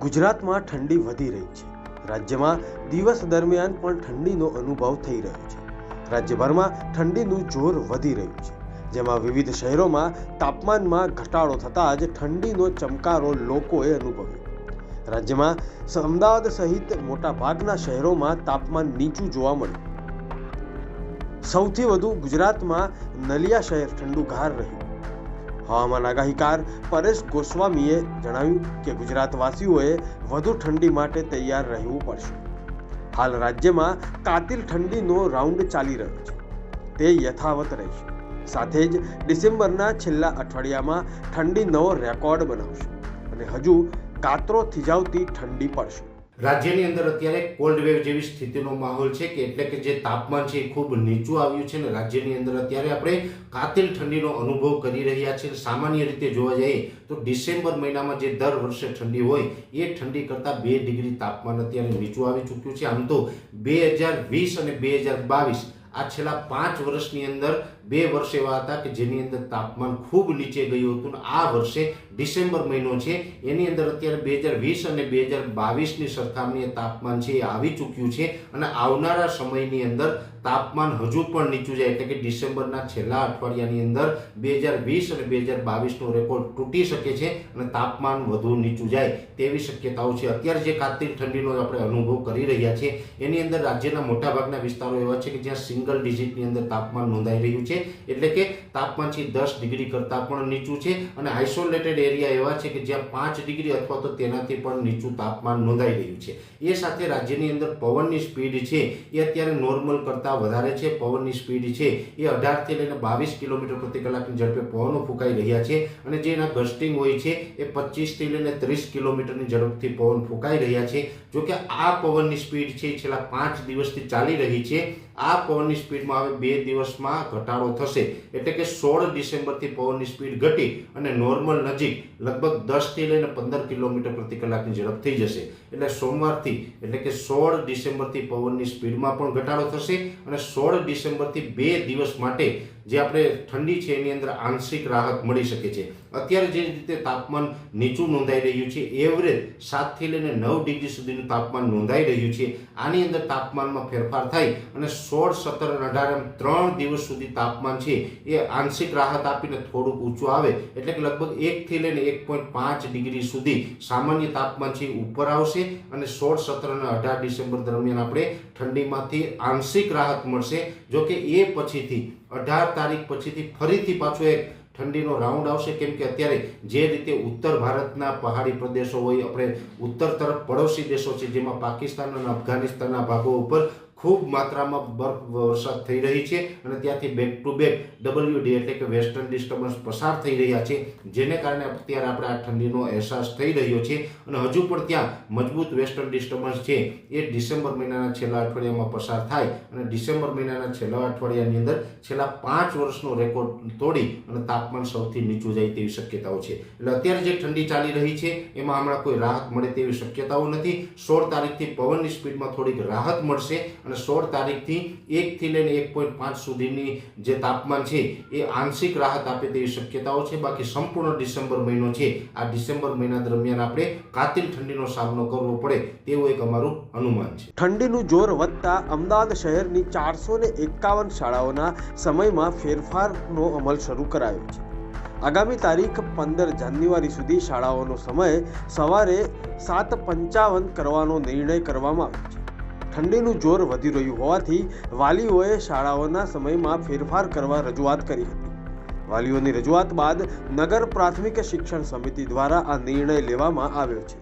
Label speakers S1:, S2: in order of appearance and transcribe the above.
S1: ગુજરાતમાં ઠંડી વધી રહી છે. રાજ્યમાં દિવસ દરમિયાન પણ ઠંડીનો અનુભવ થઈ રહ્યો છે. રાજ્યભરમાં ઠંડીનું જોર વધી રહ્યું છે. જેમાં વિવિધ શહેરોમાં તાપમાનમાં ઘટાડો થતાં જ ઠંડીનો ચમકારો લોકોએ અનુભવ્યો. રાજ્યમાં અમદાવાદ સહિત મોટા ભાગના શહેરોમાં તાપમાન નીચું જોવા મળ્યું. સૌથી વધુ ગુજરાતમાં નલિયા શહેર ઠંડુગાર રહ્યું. હવામાન આગાહીકાર પરેશ ગોસ્વામીએ જણાવ્યું કે ગુજરાતવાસીઓએ વધુ ઠંડી માટે તૈયાર રહેવું પડશે. હાલ રાજ્યમાં કાતિલ ઠંડીનો રાઉન્ડ ચાલી રહ્યો છે. તે યથાવત રહેશે. સાથે જ ડિસેમ્બરના છેલ્લા અઠવાડિયામાં ઠંડી નવો રેકોર્ડ બનાવશે અને હજુ કાતરો થીજાવતી ઠંડી પડશે.
S2: રાજ્યની અંદર અત્યારે કોલ્ડ વેવ જેવી સ્થિતિનો માહોલ છે કે એટલે કે જે તાપમાન છે એ ખૂબ નીચું આવ્યું છે ને રાજ્યની અંદર અત્યારે આપણે કાતિલ ઠંડીનો અનુભવ કરી રહ્યા છીએ. સામાન્ય રીતે જોવા જઈએ તો ડિસેમ્બર મહિનામાં જે દર વર્ષે ઠંડી હોય, એ ઠંડી કરતાં બે ડિગ્રી તાપમાન અત્યારે નીચું આવી ચૂક્યું છે. આમ તો બે હજાર વીસ અને બે હજાર બાવીસ આ છેલ્લા પાંચ વર્ષની અંદર બે વર્ષ એવા હતા કે જેની અંદર તાપમાન ખૂબ નીચે ગયું હતું આ વર્ષે ડિસેમ્બર મહિનો છે. એની અંદર અત્યારે બે હજાર વીસ અને બે હજાર બાવીસની સરખામણીએ તાપમાન છે એ આવી ચૂક્યું છે અને આવનારા સમયની અંદર તાપમાન હજુ પણ નીચું જાય એટલે કે ડિસેમ્બરના છેલ્લા અઠવાડિયાની અંદર બે હજાર વીસ અને બે હજાર બાવીસનો રેકોર્ડ તૂટી શકે છે અને તાપમાન વધુ નીચું જાય તેવી શક્યતાઓ છે. અત્યારે જે કાતિલ ઠંડીનો આપણે અનુભવ કરી રહ્યા છીએ, એની અંદર રાજ્યના મોટાભાગના વિસ્તારો એવા છે કે જ્યાં સિંગલ ડિજિટની અંદર તાપમાન નોંધાઈ રહ્યું છે. એટલે કે તાપમાન છે દસ ડિગ્રી કરતાં પણ નીચું છે. અને આઇસોલેટેડ એરિયા એવા છે કે જ્યાં પાંચ ડિગ્રી અથવા તો તેનાથી પણ નીચું તાપમાન નોંધાઈ રહ્યું છે. એ સાથે રાજ્યની અંદર પવનની સ્પીડ છે એ અત્યારે નોર્મલ કરતાં વધારે છે. પવનની સ્પીડ છે એ અઢારથી લઈને બાવીસ કિલોમીટર પ્રતિ કલાકની ઝડપે પવનો ફૂંકાઈ રહ્યા છે અને જે એના ગસ્ટિંગ હોય છે એ પચીસથી લઈને ત્રીસ કિલોમીટરની ઝડપથી પવન ફૂંકાઈ રહ્યા છે. જોકે આ પવનની સ્પીડ છે છેલ્લા પાંચ દિવસથી ચાલી રહી છે. આ પવનની સ્પીડમાં હવે બે દિવસમાં ઘટાડો થશે. એટલે કે સોળ ડિસેમ્બરથી પવનની સ્પીડ ઘટી અને નોર્મલ નજીક લગભગ દસથી લઈને પંદર કિલોમીટર પ્રતિ કલાકની ઝડપ થઈ જશે. એટલે સોમવારથી, એટલે કે સોળ ડિસેમ્બરથી પવનની સ્પીડમાં પણ ઘટાડો થશે અને સોળ ડિસેમ્બરથી બે દિવસ માટે જે આપણે ઠંડી છે, એની અંદર આંશિક રાહત મળી શકે છે. અત્યારે જે રીતે તાપમાન નીચું નોંધાઈ રહ્યું છે, એવરેજ સાતથી લઈને નવ ડિગ્રી સુધીનું તાપમાન નોંધાઈ રહ્યું છે. આની અંદર તાપમાનમાં ફેરફાર થાય અને સોળ, સત્તર અને અઢાર એમ ત્રણ દિવસ સુધી તાપમાન છે, એ આંશિક રાહત આપીને થોડુંક ઊંચું આવે. એટલે કે લગભગ એકથી લઈને એક પોઈન્ટ પાંચ ડિગ્રી સુધી સામાન્ય તાપમાન છે ઉપર આવશે અને સોળ, સત્તર અને અઢાર ડિસેમ્બર દરમિયાન આપણે ઠંડીમાંથી આંશિક રાહત મળશે. જો કે એ પછીથી અઢાર તારીખ પછીથી ફરીથી પાછો એક ઠંડીનો રાઉન્ડ આવશે. કેમ કે અત્યારે જે રીતે ઉત્તર ભારતના પહાડી પ્રદેશો હોય, આપણે ઉત્તર તરફ પડોશી દેશો છે, જેમાં પાકિસ્તાન અને અફઘાનિસ્તાનના ભાગો ઉપર ખૂબ માત્રામાં બરફ વરસાદ થઈ રહી છે અને ત્યાંથી બેક ટુ બેક ડબલ્યુડી એટલે કે વેસ્ટર્ન ડિસ્ટર્બન્સ પસાર થઈ રહ્યા છે, જેને કારણે અત્યારે આપણે આ ઠંડીનો અહેસાસ થઈ રહ્યો છે અને હજુ પણ ત્યાં મજબૂત વેસ્ટર્ન ડિસ્ટર્બન્સ છે. એ ડિસેમ્બર મહિનાના છેલ્લા અઠવાડિયામાં પસાર થાય અને ડિસેમ્બર મહિનાના છેલ્લા અઠવાડિયાની અંદર છેલ્લા પાંચ વર્ષનો રેકોર્ડ તોડી અને તાપમાન સૌથી નીચું જાય તેવી શક્યતાઓ છે. એટલે અત્યારે જે ઠંડી ચાલી રહી છે, એમાં હમણાં કોઈ રાહત મળે તેવી શક્યતાઓ નથી. સોળ તારીખથી પવનની સ્પીડમાં થોડીક રાહત મળશે અને સોળ તારીખથી એકથી લઈને એક પોઈન્ટ પાંચ સુધીની જે તાપમાન છે, એ આંશિક રાહત આપે તેવી શક્યતાઓ છે. બાકી સંપૂર્ણ ડિસેમ્બર મહિનો છે. આ ડિસેમ્બર મહિના દરમિયાન આપણે કાતિલ ઠંડીનો સામનો કરવો પડે તેવું એક અમારું અનુમાન છે.
S1: ઠંડીનું જોર વધતા અમદાવાદ શહેરની ચારસો ને એકાવન શાળાઓના સમયમાં ફેરફારનો અમલ શરૂ કરાયો છે. આગામી તારીખ પંદર જાન્યુઆરી સુધી શાળાઓનો સમય સવારે સાત પંચાવન કરવાનો નિર્ણય કરવામાં આવ્યો છે. ઠંડીનું જોર વધી રહ્યું હોવાથી વાલીઓએ શાળાઓના સમયમાં ફેરફાર કરવા રજૂઆત કરી હતી. વાલીઓની રજૂઆત બાદ નગર પ્રાથમિક શિક્ષણ સમિતિ દ્વારા આ નિર્ણય લેવામાં આવ્યો છે.